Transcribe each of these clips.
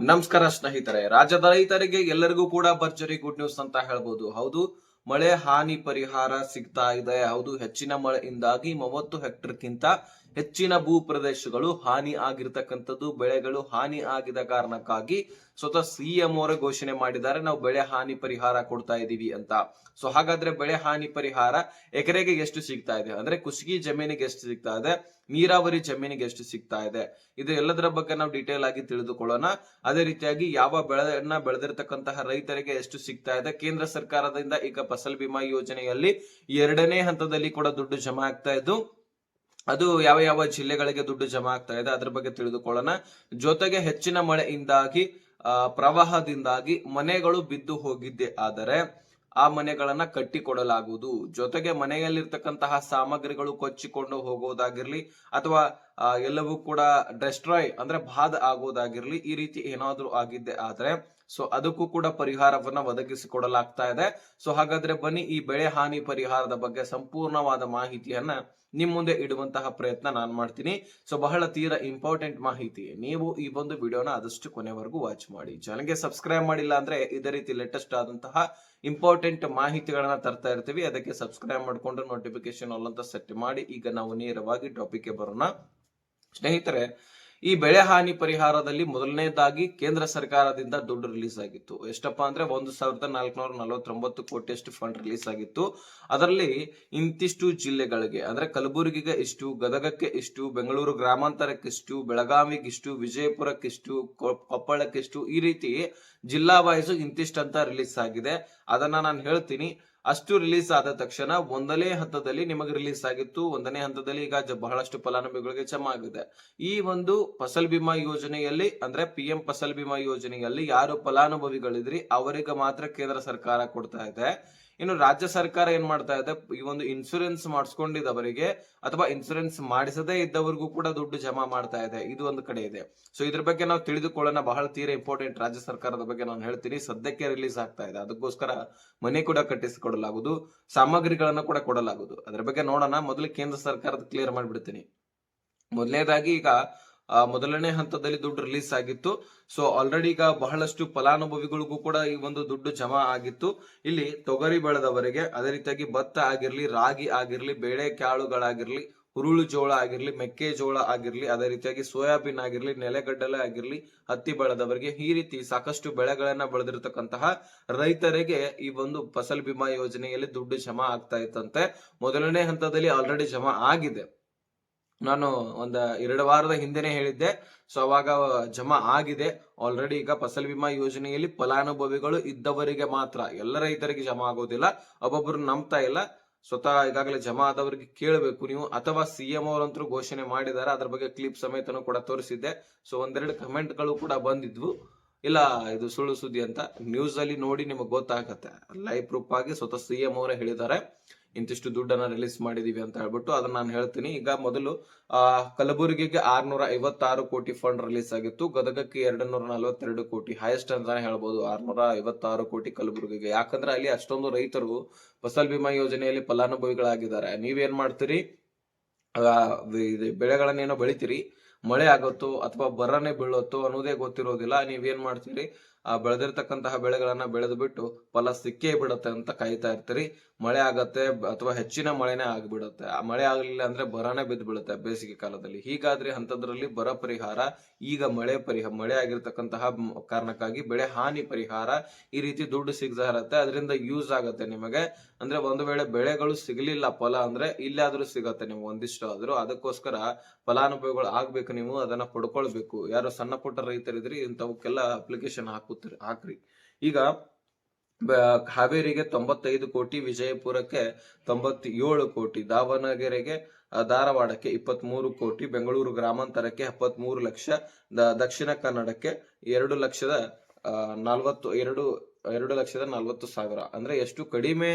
ನಮಸ್ಕಾರ ಸ್ನೇಹಿತರೆ. ರಾಜ್ಯದ ರೈತರಿಗೆ ಎಲ್ಲರಿಗೂ ಕೂಡ ಭರ್ಜರಿ ಗುಡ್ ನ್ಯೂಸ್ ಅಂತ ಹೇಳ್ಬೋದು. ಹೌದು, ಮಳೆ ಹಾನಿ ಪರಿಹಾರ ಸಿಗ್ತಾ ಇದೆ. ಹೌದು, ಹೆಚ್ಚಿನ ಮಳೆಯಿಂದಾಗಿ ಮೂವತ್ತು ಹೆಕ್ಟರ್ಗಿಂತ ಹೆಚ್ಚಿನ ಭೂಪ್ರದೇಶಗಳು ಹಾನಿ ಆಗಿರ್ತಕ್ಕಂಥದ್ದು, ಬೆಳೆಗಳು ಹಾನಿ ಆಗಿದ ಕಾರಣಕ್ಕಾಗಿ ಸ್ವತಃ ಸಿಎಂ ಅವರ ಘೋಷಣೆ ಮಾಡಿದ್ದಾರೆ, ನಾವು ಬೆಳೆ ಹಾನಿ ಪರಿಹಾರ ಕೊಡ್ತಾ ಇದೀವಿ ಅಂತ. ಸೊ ಹಾಗಾದ್ರೆ ಬೆಳೆ ಹಾನಿ ಪರಿಹಾರ ಎಕರೆಗೆ ಎಷ್ಟು ಸಿಗ್ತಾ ಇದೆ? ಅಂದ್ರೆ ಕುಸಿಗಿ ಜಮೀನಿಗೆ ಎಷ್ಟು ಸಿಗ್ತಾ ಇದೆ? ನೀರಾವರಿ ಜಮೀನಿಗೆ ಎಷ್ಟು ಸಿಗ್ತಾ ಇದೆ? ಇದು ಎಲ್ಲದರ ಬಗ್ಗೆ ನಾವು ಡೀಟೇಲ್ ಆಗಿ ತಿಳಿದುಕೊಳ್ಳೋಣ. ಅದೇ ರೀತಿಯಾಗಿ ಯಾವ ಬೆಳೆಯನ್ನ ಬೆಳೆದಿರ್ತಕ್ಕಂತಹ ರೈತರಿಗೆ ಎಷ್ಟು ಸಿಗ್ತಾ ಇದೆ? ಕೇಂದ್ರ ಸರ್ಕಾರದಿಂದ ಈಗ ಫಸಲ್ ಬಿಮಾ ಯೋಜನೆಯಲ್ಲಿ ಎರಡನೇ ಹಂತದಲ್ಲಿ ಕೂಡ ದುಡ್ಡು ಜಮಾ ಆಗ್ತಾ ಇದ್ದು ಅದು ಯಾವ ಯಾವ ಜಿಲ್ಲೆಗಳಿಗೆ ದುಡ್ಡು ಜಮಾ ಆಗ್ತಾ ಇದೆ ಅದ್ರ ಬಗ್ಗೆ ತಿಳಿದುಕೊಳ್ಳೋಣ. ಜೊತೆಗೆ ಹೆಚ್ಚಿನ ಮಳೆಯಿಂದಾಗಿ ಪ್ರವಾಹದಿಂದಾಗಿ ಮನೆಗಳು ಬಿದ್ದು ಹೋಗಿದ್ದೆ. ಆದರೆ ಆ ಮನೆಗಳನ್ನ ಕಟ್ಟಿಕೊಡಲಾಗುವುದು. ಜೊತೆಗೆ ಮನೆಯಲ್ಲಿರ್ತಕ್ಕಂತಹ ಸಾಮಗ್ರಿಗಳು ಕೊಚ್ಚಿಕೊಂಡು ಹೋಗೋದಾಗಿರ್ಲಿ ಅಥವಾ ಎಲ್ಲವೂ ಕೂಡ ಡೆಸ್ಟ್ರಾಯ್ ಅಂದ್ರೆ ಬಾದ್ ಆಗೋದಾಗಿರ್ಲಿ ಈ ರೀತಿ ಏನಾದ್ರೂ ಆಗಿದ್ದೆ. ಆದ್ರೆ ಸೊ ಅದಕ್ಕೂ ಕೂಡ ಪರಿಹಾರವನ್ನ ಒದಗಿಸಿಕೊಡಲಾಗ್ತಾ ಇದೆ. ಸೊ ಹಾಗಾದ್ರೆ ಬನ್ನಿ, ಈ ಬೆಳೆ ಹಾನಿ ಪರಿಹಾರದ ಬಗ್ಗೆ ಸಂಪೂರ್ಣವಾದ ಮಾಹಿತಿಯನ್ನ ನಿಮ್ ಮುಂದೆ ಇಡುವಂತಹ ಪ್ರಯತ್ನ ನಾನು ಮಾಡ್ತೀನಿ. ಸೊ ಬಹಳ ತೀರ ಇಂಪಾರ್ಟೆಂಟ್ ಮಾಹಿತಿ. ನೀವು ಈ ಒಂದು ವಿಡಿಯೋನ ಆದಷ್ಟು ಕೊನೆವರೆಗೂ ವಾಚ್ ಮಾಡಿ. ಚಾನಲ್ಗೆ ಸಬ್ಸ್ಕ್ರೈಬ್ ಮಾಡಿಲ್ಲ ಅಂದ್ರೆ ಇದೇ ರೀತಿ ಲೇಟೆಸ್ಟ್ ಆದಂತಹ ಇಂಪಾರ್ಟೆಂಟ್ ಮಾಹಿತಿಗಳನ್ನ ತರ್ತಾ ಇರ್ತೀವಿ. ಅದಕ್ಕೆ ಸಬ್ಸ್ಕ್ರೈಬ್ ಮಾಡಿಕೊಂಡು ನೋಟಿಫಿಕೇಶನ್ ಆಲ್ ಅಂತ ಸೆಟ್ ಮಾಡಿ ಈಗ ನಾವು ನೇರವಾಗಿ ಟಾಪಿಕ್ಗೆ ಬರೋಣ. ಸ್ನೇಹಿತರೆ ಈ ಬೆಳೆ ಹಾನಿ ಪರಿಹಾರದಲ್ಲಿ ಮೊದಲನೇದಾಗಿ ಕೇಂದ್ರ ಸರ್ಕಾರದಿಂದ ದುಡ್ಡು ರಿಲೀಸ್ ಆಗಿತ್ತು. ಎಷ್ಟಪ್ಪ ಅಂದ್ರೆ ಒಂದು ಸಾವಿರದ ನಾಲ್ಕುನೂರ ನಲವತ್ತೊಂಬತ್ತು ಕೋಟಿಯಷ್ಟು ಫಂಡ್ ರಿಲೀಸ್ ಆಗಿತ್ತು. ಅದರಲ್ಲಿ ಇಂತಿಷ್ಟು ಜಿಲ್ಲೆಗಳಿಗೆ, ಅಂದ್ರೆ ಕಲಬುರಗಿಗೆ ಇಷ್ಟು, ಗದಗಕ್ಕೆ ಇಷ್ಟು, ಬೆಂಗಳೂರು ವಿಜಯಪುರಕ್ಕೆ ಇಷ್ಟು ಕೊ- ಕೊಪ್ಪಳಕ್ಕೆ ಇಷ್ಟು, ಈ ರೀತಿ ಜಿಲ್ಲಾ ವೈಸ್ ಇಂತಿಷ್ಟು ಅಂತ ರಿಲೀಸ್ ಆಗಿದೆ. ಅದನ್ನ ನಾನು ಹೇಳ್ತೀನಿ. ಅಷ್ಟು ರಿಲೀಸ್ ಆದ ತಕ್ಷಣ ಒಂದನೇ ಹಂತದಲ್ಲಿ ನಿಮಗೆ ರಿಲೀಸ್ ಆಗಿತ್ತು. ಒಂದನೇ ಹಂತದಲ್ಲಿ ಈಗ ಬಹಳಷ್ಟು ಫಲಾನುಭವಿಗಳಿಗೆ ಜಮಾ ಆಗಿದೆ. ಈ ಒಂದು ಫಸಲ್ ಬಿಮಾ ಯೋಜನೆಯಲ್ಲಿ ಅಂದ್ರೆ ಪಿ ಎಂ ಫಸಲ್ ಬಿಮಾ ಯೋಜನೆಯಲ್ಲಿ ಯಾರು ಫಲಾನುಭವಿಗಳಿದ್ರಿ, ಅವರಿಗೆ ಮಾತ್ರ ಕೇಂದ್ರ ಸರ್ಕಾರ ಕೊಡ್ತಾ ಇದೆ. ಇನ್ನು ರಾಜ್ಯ ಸರ್ಕಾರ ಏನ್ ಮಾಡ್ತಾ ಇದೆ? ಈ ಒಂದು ಇನ್ಸೂರೆನ್ಸ್ ಮಾಡಿಸ್ಕೊಂಡಿದ್ದವರಿಗೆ ಅಥವಾ ಇನ್ಸೂರೆನ್ಸ್ ಮಾಡಿಸದೇ ಇದ್ದವರಿಗೂ ಕೂಡ ದುಡ್ಡು ಜಮಾ ಮಾಡ್ತಾ ಇದೆ. ಇದು ಒಂದು ಕಡೆ ಇದೆ. ಸೊ ಇದ್ರ ಬಗ್ಗೆ ನಾವು ತಿಳಿದುಕೊಳ್ಳೋಣ. ಬಹಳ ತೀರ ಇಂಪಾರ್ಟೆಂಟ್ ರಾಜ್ಯ ಸರ್ಕಾರದ ಬಗ್ಗೆ ನಾನು ಹೇಳ್ತೀನಿ. ಸದ್ಯಕ್ಕೆ ರಿಲೀಸ್ ಆಗ್ತಾ ಇದೆ. ಅದಕ್ಕೋಸ್ಕರ ಮನೆ ಕೂಡ ಕಟ್ಟಿಸಿಕೊಡಲಾಗುವುದು. ಸಾಮಗ್ರಿಗಳನ್ನ ಕೂಡ ಕೊಡಲಾಗುವುದು. ಅದ್ರ ಬಗ್ಗೆ ನೋಡೋಣ. ಮೊದಲು ಕೇಂದ್ರ ಸರ್ಕಾರದ ಕ್ಲಿಯರ್ ಮಾಡಿಬಿಡ್ತೀನಿ. ಮೊದಲನೇದಾಗಿ ಈಗ ಮೊದಲನೇ ಹಂತದಲ್ಲಿ ದುಡ್ಡು ರಿಲೀಸ್ ಆಗಿತ್ತು. ಸೊ ಆಲ್ರೆಡಿ ಈಗ ಬಹಳಷ್ಟು ಫಲಾನುಭವಿಗಳಿಗೂ ಕೂಡ ಈ ಒಂದು ದುಡ್ಡು ಜಮಾ ಆಗಿತ್ತು. ಇಲ್ಲಿ ತೊಗರಿ ಬೆಳೆದವರಿಗೆ ಅದೇ ರೀತಿಯಾಗಿ ಭತ್ತ ಆಗಿರ್ಲಿ, ರಾಗಿ ಆಗಿರ್ಲಿ ಬೇಳೆ ಕಾಳುಗಳಾಗಿರ್ಲಿ ಹುರುಳು ಜೋಳ ಆಗಿರ್ಲಿ ಮೆಕ್ಕೆಜೋಳ ಆಗಿರ್ಲಿ, ಅದೇ ರೀತಿಯಾಗಿ ಸೋಯಾಬೀನ್ ಆಗಿರ್ಲಿ ನೆಲೆಗಡ್ಡಲೆ ಆಗಿರ್ಲಿ, ಹತ್ತಿ ಬೆಳೆದವರಿಗೆ ಈ ರೀತಿ ಸಾಕಷ್ಟು ಬೆಳೆಗಳನ್ನ ಬೆಳೆದಿರತಕ್ಕಂತಹ ರೈತರಿಗೆ ಈ ಒಂದು ಫಸಲ್ ಬಿಮಾ ಯೋಜನೆಯಲ್ಲಿ ದುಡ್ಡು ಜಮಾ ಆಗ್ತಾ ಇತ್ತಂತೆ. ಮೊದಲನೇ ಹಂತದಲ್ಲಿ ಆಲ್ರೆಡಿ ಜಮಾ ಆಗಿದೆ. ನಾನು ಒಂದ ಎರಡು ವಾರದ ಹಿಂದೆನೆ ಹೇಳಿದ್ದೆ. ಸೊ ಅವಾಗ ಜಮಾ ಆಗಿದೆ. ಆಲ್ರೆಡಿ ಈಗ ಫಸಲ್ ಬಿಮಾ ಯೋಜನೆಯಲ್ಲಿ ಫಲಾನುಭವಿಗಳು ಇದ್ದವರಿಗೆ ಮಾತ್ರ, ಎಲ್ಲ ರೈತರಿಗೆ ಜಮಾ ಆಗೋದಿಲ್ಲ, ಒಬ್ಬೊಬ್ರು ನಂಬ್ತಾ ಇಲ್ಲ. ಸ್ವತಃ ಈಗಾಗಲೇ ಜಮಾ ಆದವರಿಗೆ ಕೇಳಬೇಕು ನೀವು. ಅಥವಾ ಸಿ ಎಂ ಅವರಂತರೂ ಘೋಷಣೆ ಮಾಡಿದ್ದಾರೆ. ಅದ್ರ ಬಗ್ಗೆ ಕ್ಲಿಪ್ ಸಮೇತನೂ ಕೂಡ ತೋರಿಸಿದ್ದೆ. ಸೊ ಒಂದೆರಡು ಕಮೆಂಟ್ಗಳು ಕೂಡ ಬಂದಿದ್ವು. ಇಲ್ಲ, ಇದು ಸುಳ್ಳು ಸುದ್ದಿ ಅಂತ. ನ್ಯೂಸ್ ಅಲ್ಲಿ ನೋಡಿ ನಿಮಗೆ ಗೊತ್ತಾಗತ್ತೆ. ಲೈವ್ ಪ್ರೂಫ್ ಆಗಿ ಸ್ವತಃ ಸಿ ಎಂ ಅವರೇ ಹೇಳಿದ್ದಾರೆ. ಇಂತಿಷ್ಟು ದುಡ್ಡನ್ನ ರಿಲೀಸ್ ಮಾಡಿದೀವಿ ಅಂತ ಹೇಳ್ಬಿಟ್ಟು ಅದನ್ನ ನಾನು ಹೇಳ್ತೀನಿ. ಈಗ ಮೊದಲು, ಆ, ಕಲಬುರಗಿಗೆ ಆರ್ನೂರ ಐವತ್ತಾರು ಕೋಟಿ ಫಂಡ್ ರಿಲೀಸ್ ಆಗಿತ್ತು. ಗದಗಕ್ಕೆ ಎರಡು ನೂರ ನಲವತ್ತೆರಡು ಕೋಟಿ ಹೈಯೆಸ್ಟ್ ಅಂತಾನೆ ಹೇಳ್ಬೋದು. ಆರ್ನೂರ ಐವತ್ತಾರು ಕೋಟಿ ಕಲಬುರಗಿಗೆ. ಯಾಕಂದ್ರೆ ಅಲ್ಲಿ ಅಷ್ಟೊಂದು ರೈತರು ಫಸಲ್ ಬಿಮಾ ಯೋಜನೆಯಲ್ಲಿ ಫಲಾನುಭವಿಗಳಾಗಿದ್ದಾರೆ. ನೀವೇನ್ ಮಾಡ್ತೀರಿ? ಬೆಳೆಗಳನ್ನೇನೋ ಬೆಳಿತೀರಿ. ಮಳೆ ಆಗುತ್ತೋ ಅಥವಾ ಬರನೇ ಬೀಳುತ್ತೋ ಅನ್ನೋದೇ ಗೊತ್ತಿರೋದಿಲ್ಲ. ನೀವೇನ್ ಮಾಡ್ತೀರಿ? ಆ ಬೆಳೆದಿರ್ತಕ್ಕಂತಹ ಬೆಳೆಗಳನ್ನ ಬೆಳೆದು ಬಿಟ್ಟು ಫಲ ಸಿಕ್ಕೇ ಬಿಡುತ್ತೆ ಅಂತ ಕಾಯ್ತಾ ಇರ್ತೀರಿ. ಮಳೆ ಆಗತ್ತೆ, ಅಥವಾ ಹೆಚ್ಚಿನ ಮಳೆನೇ ಆಗ್ಬಿಡುತ್ತೆ. ಆ ಮಳೆ ಆಗಲಿಲ್ಲ ಅಂದ್ರೆ ಬರನೇ ಬಿದ್ದು ಬಿಡುತ್ತೆ ಬೇಸಿಗೆ ಕಾಲದಲ್ಲಿ. ಹೀಗಾದ್ರೆ ಅಂತದ್ರಲ್ಲಿ ಬರ ಪರಿಹಾರ, ಈಗ ಮಳೆ ಪರಿಹಾರ, ಮಳೆ ಆಗಿರ್ತಕ್ಕಂತಹ ಕಾರಣಕ್ಕಾಗಿ ಬೆಳೆ ಹಾನಿ ಪರಿಹಾರ ಈ ರೀತಿ ದುಡ್ಡು ಸಿಗ್ತಾ ಇರತ್ತೆ. ಅದರಿಂದ ಯೂಸ್ ಆಗತ್ತೆ ನಿಮಗೆ. ಅಂದ್ರೆ ಒಂದು ವೇಳೆ ಬೆಳೆಗಳು ಸಿಗಲಿಲ್ಲ ಫಲ ಅಂದ್ರೆ ಇಲ್ಲಾದ್ರೂ ಸಿಗತ್ತೆ ನಿಮ್ಗೆ ಒಂದಿಷ್ಟು ಆದ್ರೂ. ಅದಕ್ಕೋಸ್ಕರ ಫಲಾನುಭವಿಗಳು ಆಗ್ಬೇಕು ನೀವು, ಅದನ್ನ ಪಡ್ಕೊಳ್ಬೇಕು. ಯಾರು ಸಣ್ಣ ಪುಟ್ಟ ರೈತರಿದ್ರಿ, ಇಂಥವಕ್ಕೆಲ್ಲ ಅಪ್ಲಿಕೇಶನ್ ಹಾಕುತ್ತೀರಿ ಹಾಕ್ರಿ ಈಗ ಹಾವೇರಿಗೆ ತೊಂಬತ್ತೈದು ಕೋಟಿ, ವಿಜಯಪುರಕ್ಕೆ ತೊಂಬತ್ತೇಳು ಕೋಟಿ, ದಾವಣಗೆರೆಗೆ ಧಾರವಾಡಕ್ಕೆ ಇಪ್ಪತ್ತ್ ಮೂರು ಕೋಟಿ, ಬೆಂಗಳೂರು ಗ್ರಾಮಾಂತರಕ್ಕೆ ಎಪ್ಪತ್ಮೂರು ಲಕ್ಷ ದಕ್ಷಿಣ ಕನ್ನಡಕ್ಕೆ ಎರಡು ಲಕ್ಷದ ನಲ್ವತ್ತು, ಎರಡು ಎರಡು ಲಕ್ಷದ ನಲ್ವತ್ತು ಸಾವಿರ. ಅಂದ್ರೆ ಎಷ್ಟು ಕಡಿಮೆ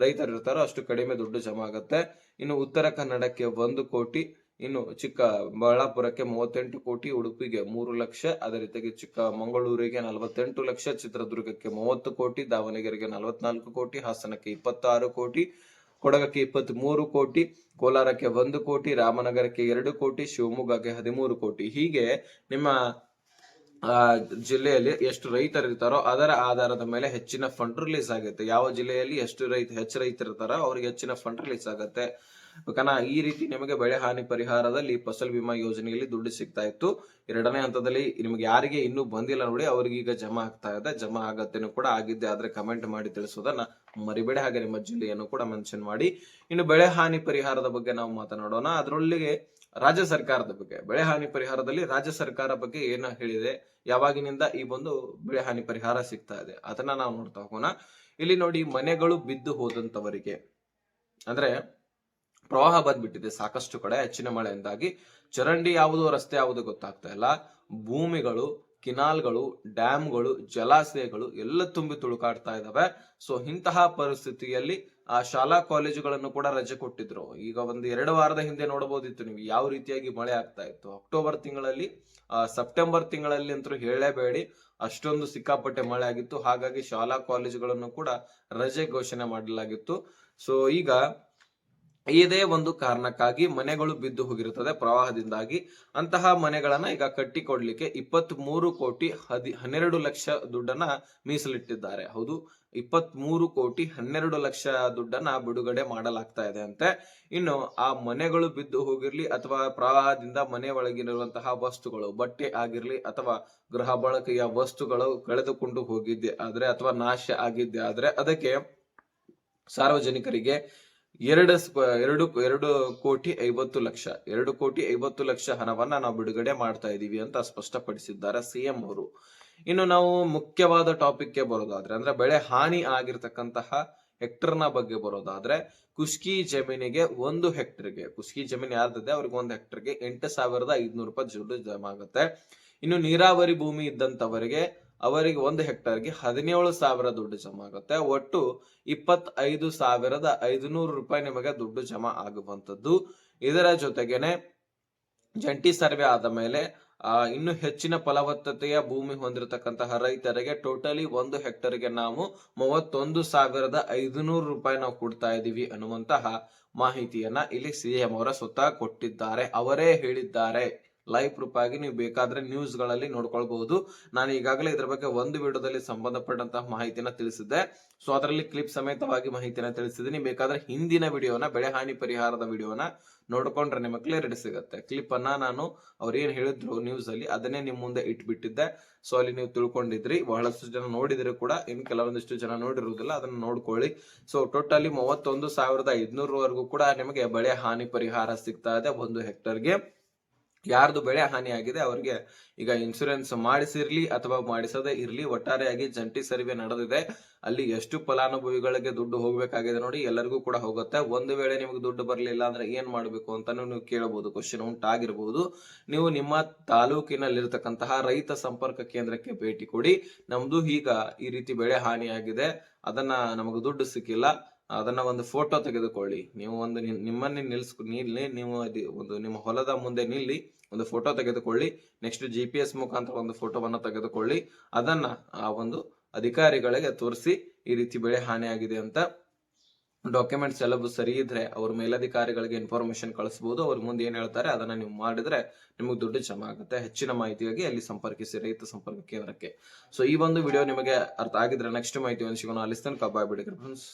ರೈತರು ಇರ್ತಾರೋ ಅಷ್ಟು ಕಡಿಮೆ ದುಡ್ಡು ಜಮಾ ಆಗುತ್ತೆ. ಇನ್ನು ಉತ್ತರ ಕನ್ನಡಕ್ಕೆ ಒಂದು ಕೋಟಿ ಇನ್ನು ಚಿಕ್ಕಬಳ್ಳಾಪುರಕ್ಕೆ ಮೂವತ್ತೆಂಟು ಕೋಟಿ ಉಡುಪಿಗೆ ಮೂರು ಲಕ್ಷ ಅದೇ ರೀತಿಯಾಗಿ ಚಿಕ್ಕಮಗಳೂರಿಗೆ ನಲವತ್ತೆಂಟು ಲಕ್ಷ ಚಿತ್ರದುರ್ಗಕ್ಕೆ ಮೂವತ್ತು ಕೋಟಿ ದಾವಣಗೆರೆಗೆ ನಲವತ್ನಾಲ್ಕು ಕೋಟಿ ಹಾಸನಕ್ಕೆ ಇಪ್ಪತ್ತಾರು ಕೋಟಿ ಕೊಡಗಕ್ಕೆ ಇಪ್ಪತ್ತ್ ಮೂರು ಕೋಟಿ ಕೋಲಾರಕ್ಕೆ ಒಂದು ಕೋಟಿ ರಾಮನಗರಕ್ಕೆ ಎರಡು ಕೋಟಿ ಶಿವಮೊಗ್ಗಕ್ಕೆ ಹದಿಮೂರು ಕೋಟಿ. ಹೀಗೆ ನಿಮ್ಮ ಆ, ಜಿಲ್ಲೆಯಲ್ಲಿ ಎಷ್ಟು ರೈತರಿರ್ತಾರೋ ಅದರ ಆಧಾರದ ಮೇಲೆ ಹೆಚ್ಚಿನ ಫಂಡ್ ರಿಲೀಸ್ ಆಗುತ್ತೆ. ಯಾವ ಜಿಲ್ಲೆಯಲ್ಲಿ ಎಷ್ಟು ರೈತ ಹೆಚ್ಚು ರೈತರು ಇರ್ತಾರೋ ಅವ್ರಿಗೆ ಹೆಚ್ಚಿನ ಫಂಡ್ ರಿಲೀಸ್ ಆಗುತ್ತೆ. ಓಕೆನಾ ಈ ರೀತಿ ನಿಮಗೆ ಬೆಳೆ ಹಾನಿ ಪರಿಹಾರದಲ್ಲಿ ಫಸಲ್ ಬಿಮಾ ಯೋಜನೆಯಲ್ಲಿ ದುಡ್ಡು ಸಿಗ್ತಾ ಇತ್ತು. ಎರಡನೇ ಹಂತದಲ್ಲಿ ನಿಮಗೆ ಯಾರಿಗೆ ಇನ್ನೂ ಬಂದಿಲ್ಲ ನೋಡಿ, ಅವ್ರಿಗೆ ಈಗ ಜಮಾ ಆಗ್ತಾ ಇದೆ. ಜಮಾ ಆಗತ್ತೇನು ಕೂಡ ಆಗಿದ್ದೆ ಆದ್ರೆ ಕಮೆಂಟ್ ಮಾಡಿ ತಿಳಿಸೋದನ್ನ ಮರಿಬೇಡ. ಹಾಗೆ ನಿಮ್ಮ ಜಿಲ್ಲೆಯನ್ನು ಕೂಡ ಮೆನ್ಷನ್ ಮಾಡಿ. ಇನ್ನು ಬೆಳೆ ಹಾನಿ ಪರಿಹಾರದ ಬಗ್ಗೆ ನಾವು ಮಾತನಾಡೋಣ. ಅದರೊಳಗೆ ರಾಜ್ಯ ಸರ್ಕಾರದ ಬಗ್ಗೆ. ಬೆಳೆ ಹಾನಿ ಪರಿಹಾರದಲ್ಲಿ ರಾಜ್ಯ ಸರ್ಕಾರ ಬಗ್ಗೆ ಏನ ಹೇಳಿದೆ? ಯಾವಾಗಿನಿಂದ ಈ ಒಂದು ಬೆಳೆ ಹಾನಿ ಪರಿಹಾರ ಸಿಗ್ತಾ ಇದೆ? ಅದನ್ನ ನಾವು ನೋಡ್ತಾ ಹೋಗೋಣ. ಇಲ್ಲಿ ನೋಡಿ, ಮನೆಗಳು ಬಿದ್ದು ಹೋದಂತವರಿಗೆ. ಅಂದ್ರೆ ಪ್ರವಾಹ ಬಂದ್ಬಿಟ್ಟಿದೆ. ಸಾಕಷ್ಟು ಕಡೆ ಹೆಚ್ಚಿನ ಮಳೆಯಿಂದಾಗಿ. ಚರಂಡಿ ಯಾವುದು, ರಸ್ತೆ ಯಾವುದು ಗೊತ್ತಾಗ್ತಾ ಇಲ್ಲ. ಭೂಮಿಗಳು, ಕಿನಾಲ್ಗಳು, ಡ್ಯಾಮ್ಗಳು, ಜಲಾಶಯಗಳು ಎಲ್ಲ ತುಂಬಿ ತುಳುಕಾಡ್ತಾ ಇದಾವೆ. ಸೊ ಇಂತಹ ಪರಿಸ್ಥಿತಿಯಲ್ಲಿ, ಆ, ಶಾಲಾ ಕಾಲೇಜುಗಳನ್ನು ಕೂಡ ರಜೆ ಕೊಟ್ಟಿದ್ರು. ಈಗ ಒಂದು ಎರಡು ವಾರದ ಹಿಂದೆ ನೋಡಬಹುದಿತ್ತು ನೀವು ಯಾವ ರೀತಿಯಾಗಿ ಮಳೆ ಆಗ್ತಾ ಇತ್ತು. ಅಕ್ಟೋಬರ್ ತಿಂಗಳಲ್ಲಿ ಸೆಪ್ಟೆಂಬರ್ ತಿಂಗಳಲ್ಲಿ ಅಂತೂ ಹೇಳಲೇಬೇಡಿ ಅಷ್ಟೊಂದು ಸಿಕ್ಕಾಪಟ್ಟೆ ಮಳೆ ಆಗಿತ್ತು. ಹಾಗಾಗಿ ಶಾಲಾ ಕಾಲೇಜುಗಳನ್ನು ಕೂಡ ರಜೆ ಘೋಷಣೆ ಮಾಡಲಾಗಿತ್ತು. ಸೊ ಈಗ ಇದೇ ಒಂದು ಕಾರಣಕ್ಕಾಗಿ ಮನೆಗಳು ಬಿದ್ದು ಹೋಗಿರುತ್ತದೆ. ಪ್ರವಾಹದಿಂದಾಗಿ ಅಂತಹ ಮನೆಗಳನ್ನ ಈಗ ಕಟ್ಟಿಕೊಡ್ಲಿಕ್ಕೆ ಇಪ್ಪತ್ತ್ ಮೂರು ಕೋಟಿ ಹದಿ, ಹನ್ನೆರಡು ಲಕ್ಷ ದುಡ್ಡನ್ನ ಮೀಸಲಿಟ್ಟಿದ್ದಾರೆ. ಹೌದು ಇಪ್ಪತ್ತ್ ಮೂರು ಕೋಟಿ ಹನ್ನೆರಡು ಲಕ್ಷ ದುಡ್ಡನ್ನ ಬಿಡುಗಡೆ ಮಾಡಲಾಗ್ತಾ ಇದೆ ಅಂತೆ. ಇನ್ನು ಆ ಮನೆಗಳು ಬಿದ್ದು ಹೋಗಿರ್ಲಿ ಅಥವಾ ಪ್ರವಾಹದಿಂದ ಮನೆ ಒಳಗಿರುವಂತಹ ವಸ್ತುಗಳು, ಬಟ್ಟೆ ಆಗಿರ್ಲಿ ಅಥವಾ ಗೃಹ ಬಳಕೆಯ ವಸ್ತುಗಳು ಕಳೆದುಕೊಂಡು ಹೋಗಿದ್ದೆ ಆದ್ರೆ ಅಥವಾ ನಾಶ ಆಗಿದ್ದೆ ಆದ್ರೆ ಅದಕ್ಕೆ ಸಾರ್ವಜನಿಕರಿಗೆ ಎರಡು ಎರಡು ಎರಡು ಕೋಟಿ ಐವತ್ತು ಲಕ್ಷ, ಎರಡು ಕೋಟಿ ಐವತ್ತು ಲಕ್ಷ ಹಣವನ್ನ ನಾವು ಬಿಡುಗಡೆ ಮಾಡ್ತಾ ಇದ್ದೀವಿ ಅಂತ ಸ್ಪಷ್ಟಪಡಿಸಿದ್ದಾರೆ ಸಿಎಂ ಅವರು. ಇನ್ನು ನಾವು ಮುಖ್ಯವಾದ ಟಾಪಿಕ್ಗೆ ಬರೋದಾದ್ರೆ, ಅಂದ್ರೆ ಬೆಳೆ ಹಾನಿ ಆಗಿರ್ತಕ್ಕಂತಹ ಹೆಕ್ಟರ್ನ ಬಗ್ಗೆ ಬರೋದಾದ್ರೆ ಕುಷ್ಕಿ ಜಮೀನಿಗೆ ಒಂದು ಹೆಕ್ಟರ್ಗೆ ಕುಸ್ಕಿ ಜಮೀನು ಯಾರ್ದಿದೆ ಅವ್ರಿಗೆ ಒಂದು ಹೆಕ್ಟರ್ಗೆ ಎಂಟು ಸಾವಿರದ ಐದ್ನೂರು ರೂಪಾಯಿ ದುಡ್ಡು ಜಮ ಆಗುತ್ತೆ. ಇನ್ನು ನೀರಾವರಿ ಭೂಮಿ ಇದ್ದಂತವರಿಗೆ ಅವರಿಗೆ ಒಂದು ಹೆಕ್ಟರ್ಗೆ ಹದಿನೇಳು ಸಾವಿರ ದುಡ್ಡು ಜಮಾ ಆಗುತ್ತೆ. ಒಟ್ಟು ಇಪ್ಪತ್ತೈದು ಸಾವಿರದ ಐದುನೂರು ರೂಪಾಯಿ ನಿಮಗೆ ದುಡ್ಡು ಜಮಾ ಆಗುವಂಥದ್ದು. ಇದರ ಜೊತೆಗೆನೆ ಜಂಟಿ ಸರ್ವೆ ಆದ ಮೇಲೆ ಇನ್ನು ಹೆಚ್ಚಿನ ಫಲವತ್ತತೆಯ ಭೂಮಿ ಹೊಂದಿರತಕ್ಕಂತಹ ರೈತರಿಗೆ ಟೋಟಲಿ ಒಂದು ಹೆಕ್ಟರ್ಗೆ ನಾವು ಮೂವತ್ತೊಂದು ಸಾವಿರದ ಐದುನೂರು ರೂಪಾಯಿ ನಾವು ಕೊಡ್ತಾ ಇದ್ದೀವಿ ಅನ್ನುವಂತಹ ಮಾಹಿತಿಯನ್ನ ಇಲ್ಲಿ ಸಿಎಂ ಅವರ ಸುತ್ತ ಕೊಟ್ಟಿದ್ದಾರೆ. ಅವರೇ ಹೇಳಿದ್ದಾರೆ. ಲೈವ್ ಪ್ರೂಫ್ ಆಗಿ ನೀವು ಬೇಕಾದ್ರೆ ನ್ಯೂಸ್ಗಳಲ್ಲಿ ನೋಡ್ಕೊಳ್ಬಹುದು. ನಾನು ಈಗಾಗಲೇ ಇದ್ರ ಬಗ್ಗೆ ಒಂದು ವಿಡಿಯೋದಲ್ಲಿ ಸಂಬಂಧಪಟ್ಟಂತಹ ಮಾಹಿತಿನ ತಿಳಿಸಿದ್ದೆ. ಸೊ ಅದರಲ್ಲಿ ಕ್ಲಿಪ್ ಸಮೇತವಾಗಿ ಮಾಹಿತಿನ ತಿಳಿಸಿದ್ದೀನಿ. ಬೇಕಾದ್ರೆ ಹಿಂದಿನ ವಿಡಿಯೋನ, ಬೆಳೆ ಹಾನಿ ಪರಿಹಾರದ ವಿಡಿಯೋನ ನೋಡ್ಕೊಂಡ್ರೆ ನಿಮಗೆ ಕ್ಲಿಯರಿಟಿ ಸಿಗುತ್ತೆ. ಕ್ಲಿಪ್ ಅನ್ನ ನಾನು ಅವ್ರು ಏನ್ ಹೇಳಿದ್ರು ನ್ಯೂಸ್ ಅಲ್ಲಿ, ಅದನ್ನೇ ನಿಮ್ ಮುಂದೆ ಇಟ್ಬಿಟ್ಟಿದ್ದೆ. ಸೊ ಅಲ್ಲಿ ನೀವು ತಿಳ್ಕೊಂಡಿದ್ರಿ. ಬಹಳಷ್ಟು ಜನ ನೋಡಿದ್ರು ಕೂಡ ಇನ್ ಕೆಲವೊಂದಿಷ್ಟು ಜನ ನೋಡಿರುವುದಿಲ್ಲ, ಅದನ್ನ ನೋಡ್ಕೊಳ್ಳಿ. ಸೊ ಟೋಟಲಿ ಮೂವತ್ತೊಂದು ಸಾವಿರದ ಐದ್ನೂರವರೆಗೂ ಕೂಡ ನಿಮಗೆ ಬೆಳೆ ಹಾನಿ ಪರಿಹಾರ ಸಿಗ್ತಾ ಇದೆ ಒಂದು ಹೆಕ್ಟರ್ಗೆ ಯಾರ್ದು ಬೆಳೆ ಹಾನಿ ಆಗಿದೆ ಅವರಿಗೆ ಈಗ ಇನ್ಸೂರೆನ್ಸ್ ಮಾಡಿಸಿರ್ಲಿ ಅಥವಾ ಮಾಡಿಸದೇ ಇರ್ಲಿ ಒಟ್ಟಾರೆಯಾಗಿ ಜಂಟಿ ಸರ್ವೆ ನಡೆದಿದೆ. ಅಲ್ಲಿ ಎಷ್ಟು ಫಲಾನುಭವಿಗಳಿಗೆ ದುಡ್ಡು ಹೋಗ್ಬೇಕಾಗಿದೆ ನೋಡಿ ಎಲ್ಲರಿಗೂ ಕೂಡ ಹೋಗುತ್ತೆ. ಒಂದು ವೇಳೆ ನಿಮಗೆ ದುಡ್ಡು ಬರಲಿಲ್ಲ ಅಂದ್ರೆ ಏನ್ ಮಾಡ್ಬೇಕು ಅಂತಾನು ನೀವು ಕೇಳಬಹುದು ಕ್ವಶನ್ ಉಂಟಾಗಿರಬಹುದು ನೀವು ನಿಮ್ಮ ತಾಲೂಕಿನಲ್ಲಿರ್ತಕ್ಕಂತಹ ರೈತ ಸಂಪರ್ಕ ಕೇಂದ್ರಕ್ಕೆ ಭೇಟಿ ಕೊಡಿ. ನಮ್ದು ಈಗ ಈ ರೀತಿ ಬೆಳೆ ಹಾನಿಯಾಗಿದೆ. ಅದನ್ನ ನಮಗೆ ದುಡ್ಡು ಸಿಕ್ಕಿಲ್ಲ. ಅದನ್ನ ಒಂದು ಫೋಟೋ ತೆಗೆದುಕೊಳ್ಳಿ. ನೀವು ಒಂದು ನಿಮ್ಮನ್ನೇ ನಿಲ್ಸ್ ನಿಲ್ಲಿ, ನೀವು ಒಂದು ನಿಮ್ಮ ಹೊಲದ ಮುಂದೆ ನಿಲ್ಲಿ, ಒಂದು ಫೋಟೋ ತೆಗೆದುಕೊಳ್ಳಿ. ನೆಕ್ಸ್ಟ್ ಜಿ ಪಿ ಎಸ್ ಮುಖಾಂತರ ಒಂದು ಫೋಟೋವನ್ನು ತೆಗೆದುಕೊಳ್ಳಿ. ಅದನ್ನ ಆ ಒಂದು ಅಧಿಕಾರಿಗಳಿಗೆ ತೋರಿಸಿ ಈ ರೀತಿ ಬೆಳೆ ಹಾನಿಯಾಗಿದೆ ಅಂತ ಡಾಕ್ಯುಮೆಂಟ್ಸ್ ಎಲ್ಲವೂ ಸರಿ ಇದ್ರೆ ಅವ್ರ ಮೇಲಧಿಕಾರಿಗಳಿಗೆ ಇನ್ಫಾರ್ಮೇಶನ್ ಕಳಿಸಬಹುದು ಅವ್ರ ಮುಂದೆ ಏನ್ ಹೇಳ್ತಾರೆ ಅದನ್ನ ನೀವು ಮಾಡಿದ್ರೆ ನಿಮಗೆ ದುಡ್ಡು ಜಮಾ ಆಗುತ್ತೆ. ಹೆಚ್ಚಿನ ಮಾಹಿತಿಗಾಗಿ ಅಲ್ಲಿ ಸಂಪರ್ಕಿಸಿ ರೈತ ಸಂಪರ್ಕ ಕೇಂದ್ರಕ್ಕೆ. ಸೊ ಈ ಒಂದು ವಿಡಿಯೋ ನಿಮಗೆ ಅರ್ಥ ಆಗಿದ್ರೆ ನೆಕ್ಸ್ಟ್ ಮಾಹಿತಿ ಒಂದು ಸಿಗೋಣ ಅಲ್ಲಿ ತನಕ ಫ್ರೆಂಡ್ಸ್